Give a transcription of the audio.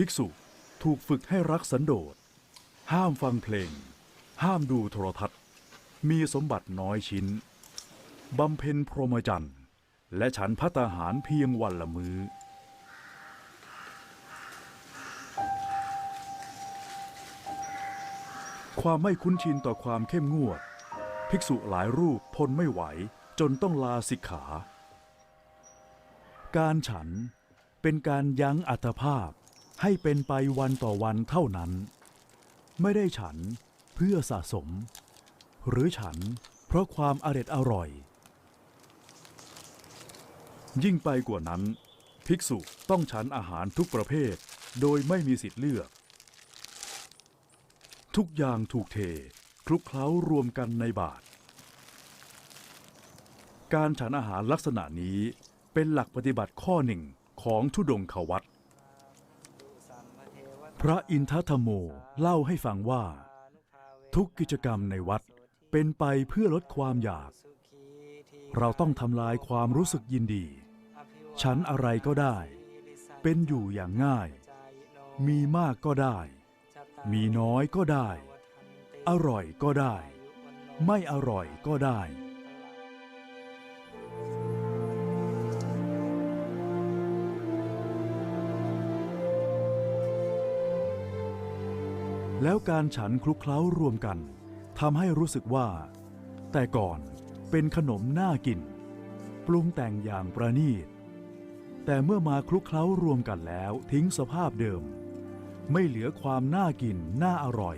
ภิกษุถูกฝึกให้รักสันโดษ ห้ามฟังเพลง ห้ามดูโทรทัศน์ มีสมบัติน้อยชิ้น บำเพ็ญพรหมจรรย์ และฉันพัตตาหารเพียงวันละมือ้อ ความไม่คุ้นชินต่อความเข้มงวด ภิกษุหลายรูปทนไม่ไหวจนต้องลาสิกขา การฉันเป็นการยั้งอัตภาพ ให้เป็นไปวันต่อวันเท่านั้น ไม่ได้ฉันเพื่อสะสม หรือฉันเพราะความอร็ดอร่อย ยิ่งไปกว่านั้น ภิกษุต้องฉันอาหารทุกประเภท โดยไม่มีสิทธิ์เลือก ทุกอย่างถูกเทคลุกเคล้ารวมกันในบาตรการฉันอาหารลักษณะนี้เป็นหลักปฏิบัติข้อหนึ่งของทุดงควัต พระอินทธโมเล่าให้ฟังว่า ทุกกิจกรรมในวัดเป็นไปเพื่อลดความอยาก เราต้องทำลายความรู้สึกยินดี ฉันอะไรก็ได้ เป็นอยู่อย่างง่าย มีมากก็ได้ มีน้อยก็ได้ อร่อยก็ได้ ไม่อร่อยก็ได้ แล้วการฉันคลุกเคล้ารวมกันทำให้รู้สึกว่า แต่ก่อนเป็นขนมน่ากิน ปรุงแต่งอย่างประณีต แต่เมื่อมาคลุกเคล้ารวมกันแล้วทิ้งสภาพเดิม ไม่เหลือความน่ากินน่าอร่อย